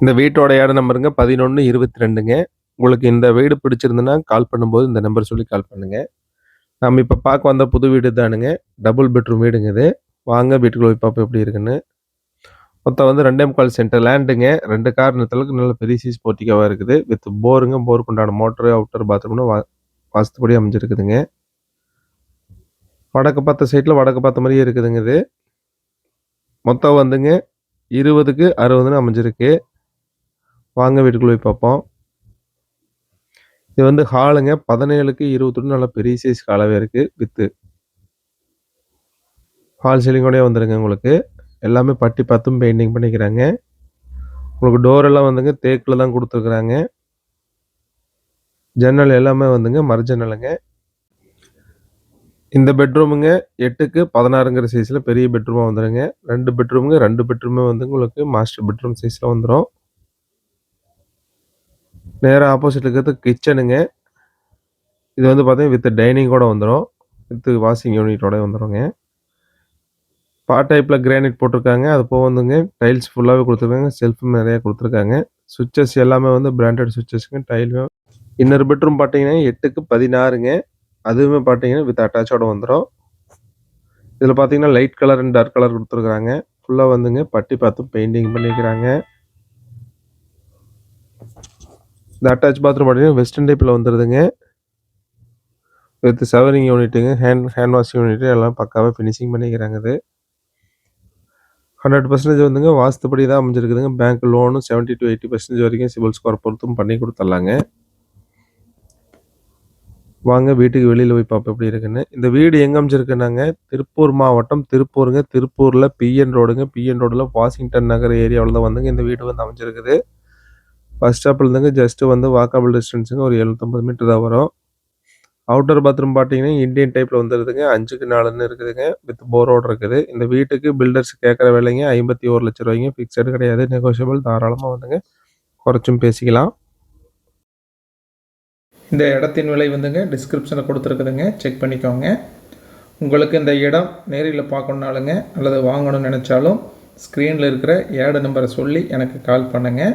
இந்த வீட்டோட இடம் நம்பருங்க? பதினொன்று இருபத்தி ரெண்டுங்க உங்களுக்கு இந்த வீடு பிடிச்சிருந்துன்னா கால் பண்ணும்போது இந்த நம்பர் சொல்லி கால் பண்ணுங்க. நம்ம இப்போ பார்க்க வந்த புது வீடு தானுங்க டபுள் பெட்ரூம் வீடுங்க இது. வாங்க வீட்டுக்குள்ள போய் பார்ப்போம் எப்படி இருக்குன்னு. மொத்தம் வந்து ரெண்டே முக்கால் சென்டர் லேண்டுங்க ரெண்டு கார் காரணத்துக்கு நல்ல பெரிய சீஸ் போர்ட்டிக்காவாக இருக்குது. வித் போருங்க போருக்கு உண்டான மோட்டரு அவுட்டர் பாத்ரூம்னு வா வாஸ்துப்படி அமைஞ்சிருக்குதுங்க. வடக்கு பார்த்த சைட்டில் வடக்கு பார்த்த மாதிரியே இருக்குதுங்க இது. மொத்தம் வந்துங்க இருபதுக்கு அறுபதுன்னு அமைஞ்சிருக்கு. வாங்க வீட்டுக்குள்ளே போய் பார்ப்போம். இது வந்து ஹாலுங்க. பதினேழுக்கு இருபத்தொன்று நல்ல பெரிய சைஸ் ஹாலாகவே இருக்குது வித்து ஹால் சீலிங்கோடய வந்துருங்க உங்களுக்கு. எல்லாமே பட்டி பத்தும் பெயிண்டிங் பண்ணிக்கிறாங்க. உங்களுக்கு டோர் எல்லாம் வந்துங்க தேக்கில் தான் கொடுத்துருக்குறாங்க. ஜன்னல் எல்லாமே வந்துங்க மர ஜன்னலுங்க. இந்த பெட்ரூமுங்க எட்டுக்கு பதினாறுங்கிற சைஸில் பெரிய பெட்ரூமாக வந்துடுங்க ரெண்டு பெட்ரூமுங்க ரெண்டு பெட்ரூமே வந்து உங்களுக்கு மாஸ்டர் பெட்ரூம் சைஸில் வந்துடும் நேராக ஆப்போசிட் இருக்கிறது கிச்சனுங்க இது வந்து பார்த்தீங்கன்னா வித் டைனிங்கோட வந்துடும் வித் வாஷிங் யூனிட்டோட வந்துடுங்க பார்ட் டைப்பில் கிரானைட் போட்டிருக்காங்க. அது போக வந்துங்க டைல்ஸ் ஃபுல்லாகவே கொடுத்துருக்காங்க. செல்ஃபும் நிறையா கொடுத்துருக்காங்க. சுவிச்சஸ் எல்லாமே வந்து பிராண்டட் சுவிச்சஸ்ங்க டைலும் இன்னொரு பெட்ரூம் பார்த்தீங்கன்னா எட்டுக்கு பதினாறுங்க. அதுவுமே பார்த்தீங்கன்னா வித் அட்டாச்சோட வந்துடும் இதில் பார்த்தீங்கன்னா light colour and dark colour கொடுத்துருக்குறாங்க ஃபுல்லாக வந்துங்க பட்டி பார்த்து பெயிண்டிங் பண்ணிக்கிறாங்க. இந்த அட்டாச் பாத்ரூம் பார்த்தீங்கன்னா வெஸ்டர்ன் டைப்பில் வந்துடுதுங்க வித் செவரிங் யூனிட்டுங்க ஹேண்ட் ஹேண்ட் வாஷ் யூனிட்டு எல்லாம் பக்காவாக ஃபினிஷிங் பண்ணிக்கிறாங்க இது. ஹண்ட்ரட் பர்சன்டேஜ் வந்துங்க வாஸ்துப்படி தான் அமைஞ்சிருக்குதுங்க. பேங்க் லோனும் செவன்ட்டி டு எயிட்டி பர்சன்டேஜ் வரைக்கும் சிபில் ஸ்கோர் பொறுத்தும் பண்ணி கொடுத்துட்லாங்க. வாங்க வீட்டுக்கு வெளியில் போய் பார்ப்போம் எப்படி இருக்குன்னு. இந்த வீடு எங்கே அமைச்சிருக்குனாங்க திருப்பூர் மாவட்டம் திருப்பூருங்க. திருப்பூரில் பிஎன் ரோடுங்க பிஎன் ரோடில் வாஷிங்டன் நகர் ஏரியாவில் தான் வந்துங்க இந்த வீடு வந்து அமைஞ்சிருக்குது. பஸ் ஸ்டாப்லேருந்துங்க ஜஸ்ட்டு வந்து வாக்கபிள் டிஸ்டன்ஸுங்க ஒரு எழுநூத்தம்பது மீட்டர் தான் வரும். அவுட்டர் பாத்ரூம் பார்த்தீங்கன்னா இந்தியன் டைப்பில் வந்துருதுங்க. அஞ்சுக்கு நாலுன்னு இருக்குதுங்க. வித் போரோடு இருக்குது. இந்த வீட்டுக்கு பில்டர்ஸ் கேட்குற விலைங்க ஐம்பத்தி ஒரு லட்ச ரூபாய்ங்க. ஃபிக்ஸடு கிடையாது. நெகோஷியபிள் தாராளமாக வந்துங்க. குறைச்சும் பேசிக்கலாம். இந்த இடத்தின் விலை வந்துங்க டிஸ்கிரிப்ஷனில் கொடுத்துருக்குதுங்க. செக் பண்ணிக்கோங்க. உங்களுக்கு இந்த இடம் நேரில் பார்க்கணுனாலுங்க அல்லது வாங்கணும்னு நினச்சாலும் ஸ்க்ரீனில் இருக்கிற ஏடு நம்பரை சொல்லி எனக்கு கால் பண்ணுங்கள்